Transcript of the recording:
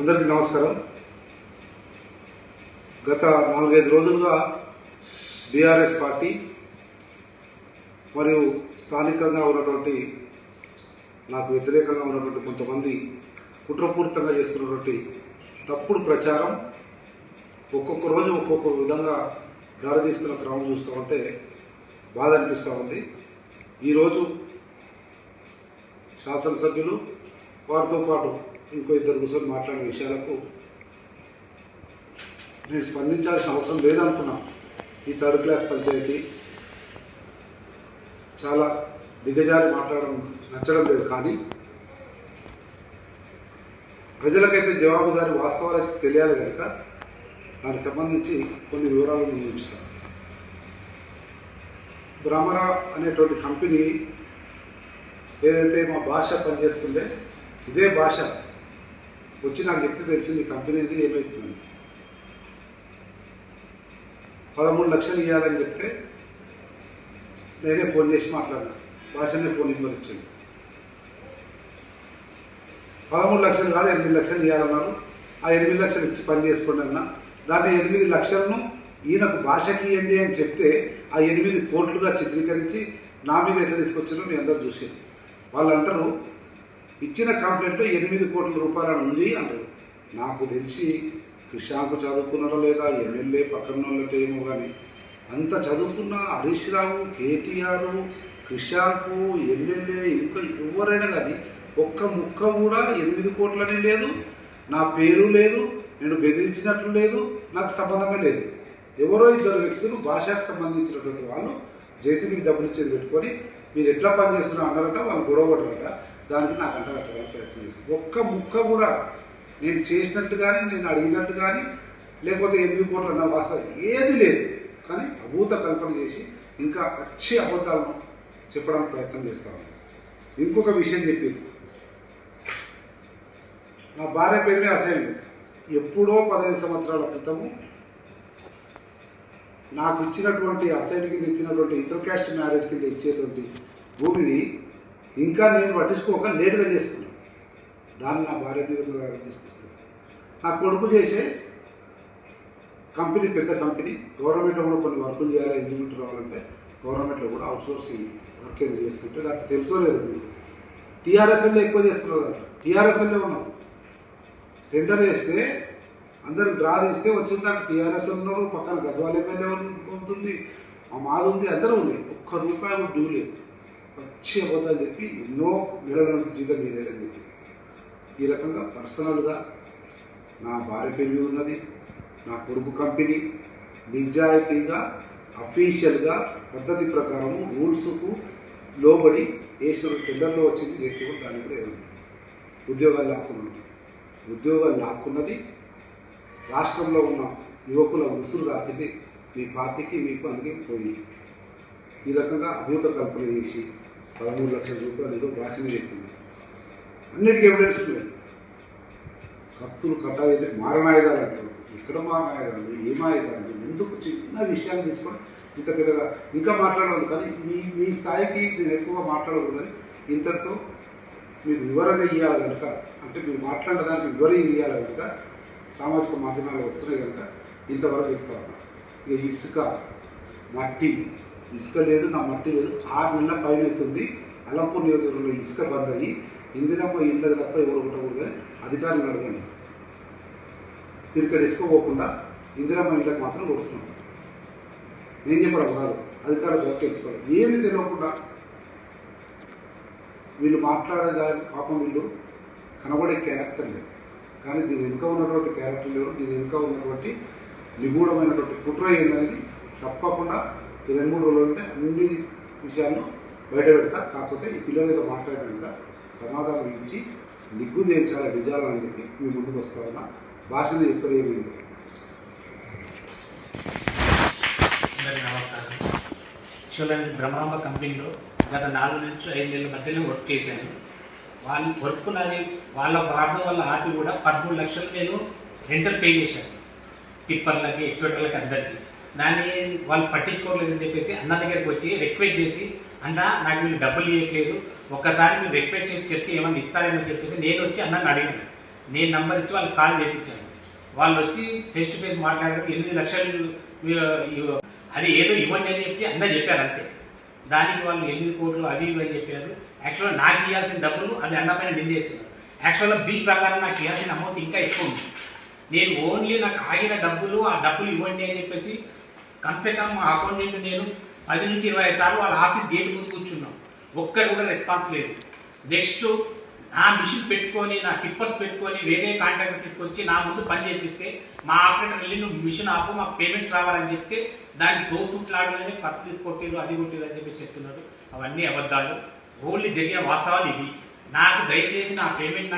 అందరికీ నమస్కారం. గత నాలుగైదు రోజులుగా బీఆర్ఎస్ పార్టీ మరియు స్థానికంగా ఉన్నటువంటి నాకు వ్యతిరేకంగా ఉన్నటువంటి కొంతమంది కుట్రపూరితంగా చేస్తున్నటువంటి తప్పుడు ప్రచారం ఒక్కొక్క రోజు ఒక్కొక్క విధంగా దారితీస్తున్న క్రమం చూస్తూ ఉంటే బాధ అనిపిస్తూ ఉంది. ఈరోజు శాసనసభ్యులు వారితో పాటు ఇంకో ఇద్దరు కూర్చొని మాట్లాడిన విషయాలకు నేను స్పందించాల్సిన అవసరం లేదనుకున్నా. ఈ థర్డ్ క్లాస్ పంచాయతీ చాలా దిగజారి మాట్లాడడం నచ్చడం లేదు కానీ ప్రజలకైతే జవాబుదారి వాస్తవాలు అయితే తెలియాలి కనుక దానికి సంబంధించి కొన్ని వివరాలు నేను ఉంచుతాను భ్రమర అనేటువంటి కంపెనీ ఏదైతే మా భాష పనిచేస్తుందే ఇదే భాష వచ్చి నాకు చెప్తే తెలిసింది కంపెనీది ఏమవుతుందని పదమూడు లక్షలు ఇవ్వాలని చెప్తే నేనే ఫోన్ చేసి మాట్లాడినా. భాషనే ఫోన్ నెంబర్ ఇచ్చింది పదమూడు లక్షలు కాదు ఎనిమిది లక్షలు ఇవ్వాలన్నారు ఆ ఎనిమిది లక్షలు ఇచ్చి పని చేసుకోండి అన్న. దాన్ని ఎనిమిది లక్షలను ఈయనకు భాషకి ఇవ్వండి అని చెప్తే ఆ ఎనిమిది కోట్లుగా చిత్రీకరించి నా మీద ఎట్లా తీసుకొచ్చారో మీ అందరూ చూసారు వాళ్ళు అంటారు ఇచ్చిన కంప్లైంట్లో ఎనిమిది కోట్ల రూపాయలు ఉంది అంటారు. నాకు తెలిసి కృషాంకు చదువుకున్నారో లేదా ఎమ్మెల్యే పక్కన వాళ్ళతో ఏమో కానీ అంత చదువుకున్న హరీష్ రావు కేటీఆర్ కృష్ణాంకు ఎమ్మెల్యే ఇంకా ఎవరైనా కానీ ఒక్క ముక్క కూడా ఎనిమిది కోట్లని లేదు నా పేరు లేదు నేను బెదిరించినట్లు లేదు నాకు సంబంధమే లేదు. ఎవరో ఇద్దరు వ్యక్తులు భాషకు సంబంధించినటువంటి వాళ్ళు జేసీబీకి డబ్బులు ఇచ్చేది పెట్టుకొని మీరు ఎట్లా పని అన్నారట వాళ్ళు గొడవ పడరట దానికి నాకు అంట కట్టడానికి ప్రయత్నం చేస్తాను ఒక్క ముక్క కూడా నేను చేసినట్టు కానీ నేను అడిగినట్టు కానీ లేకపోతే ఎనిమిది కోట్లు అన్న వాస ఏది లేదు. కానీ అభూత కల్పన చేసి ఇంకా వచ్చి అబద్ధాలను చెప్పడానికి ప్రయత్నం చేస్తాను ఇంకొక విషయం చెప్పింది నా భార్య పేరునే అసైన్. ఎప్పుడో పదహైదు సంవత్సరాల క్రితము నాకు ఇచ్చినటువంటి అసైన్ కింద ఇచ్చినటువంటి ఇంటర్ క్యాస్ట్ మ్యారేజ్ కింద ఇచ్చేటువంటి భూమిని ఇంకా నేను పట్టించుకోక లేటుగా చేసుకున్నాను దాన్ని నా భార్య దగ్గర తీసుకొస్తాను. నా కొడుకు చేసే కంపెనీ పెద్ద కంపెనీ గవర్నమెంట్లో కూడా కొన్ని వర్కులు చేయాలి ఇంజనీర్ రావాలంటే గవర్నమెంట్లో కూడా అవుట్ సోర్సింగ్ వర్క్ ఏమి చేస్తుంటే నాకు తెలుసో లేదు మీకు. టీఆర్ఎస్ఎల్లో ఎక్కువ చేస్తున్నారు కదా. టీఆర్ఎస్ఎల్లో ఉన్నారు టెండర్ వేస్తే అందరు డ్రా తీస్తే వచ్చిన దాకా టీఆర్ఎస్ ఉన్నారు పక్కన గద్వాల ఎమ్మెల్యే ఉంటుంది మా మాది ఉంది అందరూ ఉన్నాయి. ఒక్క రూపాయి కూడా డ్యూ లేదు. వచ్చే అబద్ధాలు చెప్పి ఎన్నో నెలల జీతం మీరేదని చెప్పి. ఈ రకంగా పర్సనల్గా నా భార్య పేరు ఉన్నది నా కొడుకు కంపెనీ నిజాయితీగా అఫీషియల్గా పద్ధతి ప్రకారం రూల్స్కు లోబడి వేసిన టెండర్లో వచ్చింది చేస్తే కూడా దాన్ని కూడా ఏముంది. ఉద్యోగాలు లాక్కున్నది ఉద్యోగాలు లాక్కున్నది రాష్ట్రంలో ఉన్న యువకుల ఉసురు దాకింది మీ పార్టీకి మీకు అందుకే పోయింది. ఈ రకంగా అభూత కల్పన చేసి పదమూడు లక్షల రూపాయలు ఏదో భాషని చెప్పింది. అన్నిటికీ ఎవిడెన్స్ ఉన్నాయి. కత్తులు కట్టాలి మారణాయుధాలు అంటారు ఎక్కడ మారణాయుధాలు? ఏం ఆయుధాలు? ఎందుకు చిన్న విషయాలు తీసుకొని ఇంత పెద్దగా? ఇంకా మాట్లాడవద్దు కానీ మీ మీ స్థాయికి నేను ఎక్కువ మాట్లాడకూడదని ఇంతటితో మీకు వివరణ ఇవ్వాలి కనుక అంటే మీరు మాట్లాడడానికి వివరణ ఇవ్వాలి కనుక సామాజిక మాధ్యమాలు వస్తున్నాయి కనుక ఇంతవరకు చెప్తా ఇక ఇసుక మట్టి ఇసుక లేదు నా మట్టి లేదు. ఆరు నెలల పైన అవుతుంది. అలంపూర్ నియోజకవర్గంలో ఇసుక బంద్ అయ్యి ఇందిరమ్మ ఇళ్ళకి తప్ప ఎవరు ఉండకూడదు అధికారులు అడగండి. ఇక్కడ ఇసుక పోకుండా ఇందిరమ్మ ఇళ్ళకి మాత్రం కొడుతున్నాం. నేను చెప్పడం కాదు. అధికారులు దొరికి తెలుసుకోవాలి ఏమి తెలియకుండా వీళ్ళు మాట్లాడే దాని పాపం వీళ్ళు కనబడే క్యారెక్టర్ లేదు. కానీ దీని వెనుక ఉన్నటువంటి క్యారెక్టర్ లేదు దీని వెనుక ఉన్నటువంటి నిగూఢమైనటువంటి కుట్ర ఏందనేది తప్పకుండా ఈ రెండు మూడు రోజులు ఉంటే అన్ని విషయాలను బయట పెడతా. కాకపోతే ఈ పిల్లలు ఏదో మాట్లాడినాక సమాధానం ఇచ్చి నిగ్గు తేల్చాలి నిజాలని చెప్పి మీ ముందుకు వస్తా భాష భాషను ఎక్కడ నమస్కారం. చూడండి బ్రహ్మాంబ కంపెనీలో గత నాలుగు నుంచి ఐదు నెలల మధ్యలో వర్క్ చేశాను. వాళ్ళ వర్క్ నాది వాళ్ళ ప్రాబ్లం వల్ల ఆపి కూడా పదమూడు లక్షలు నేను రెంటల్ పే చేశాను. టిప్పర్లకి ఎక్స్పెక్టర్లకి అందరికీ. దాన్ని వాళ్ళు పట్టించుకోవట్లేదు అని చెప్పేసి అన్న దగ్గరికి వచ్చి రిక్వెస్ట్ చేసి అన్న నాకు వీళ్ళు డబ్బులు ఇవ్వట్లేదు ఒక్కసారి మీరు రిక్వెస్ట్ చేసి చెప్తే ఏమైనా ఇస్తారేమో చెప్పేసి నేను వచ్చి అన్నని అడిగాను. నేను నంబర్ ఇచ్చి వాళ్ళకి కాల్ చేయించాను. వాళ్ళు వచ్చి ఫేస్ టు ఫేస్ మాట్లాడారు ఎనిమిది లక్షలు అది ఏదో ఇవ్వండి అని చెప్పి అందరు చెప్పారు అంతే. దానికి వాళ్ళు ఎనిమిది కోట్లు అవి ఇవి అని చెప్పారు. యాక్చువల్గా నాకు ఇవ్వాల్సిన డబ్బులు అది అన్నపైన నిందేస్తున్నారు యాక్చువల్గా బిల్ ప్రకారం నాకు ఇవ్వాల్సిన అమౌంట్ ఇంకా ఎక్కువ ఉంది. నేను ఓన్లీ నాకు ఆగిన డబ్బులు ఆ డబ్బులు ఇవ్వండి అని చెప్పేసి కమ్సే కమ్ మా అకౌంటెంట్ నేను పది నుంచి ఇరవై సార్లు వాళ్ళ ఆఫీస్ గేట్ ముందు కూర్చున్నాం. ఒక్కరు కూడా రెస్పాన్స్ లేదు. నెక్స్ట్ నా మిషన్ పెట్టుకొని నా టిప్పర్స్ పెట్టుకొని వేరే కాంట్రాక్టర్ తీసుకొచ్చి నా ముందు పని చేపిస్తే మా ఆపరేటర్ వెళ్ళి నువ్వు మిషన్ ఆపు మాకు పేమెంట్స్ రావాలని చెప్తే దాన్ని తోసుట్లాడలని కత్తి తీసుకొట్టిరు అది కొట్టిరు అని చెప్పేసి చెప్తున్నారు. అవన్నీ అబద్ధాలు. ఓన్లీ జరిగిన వాస్తవాలు ఇవి. నాకు దయచేసి నా పేమెంట్ నాకు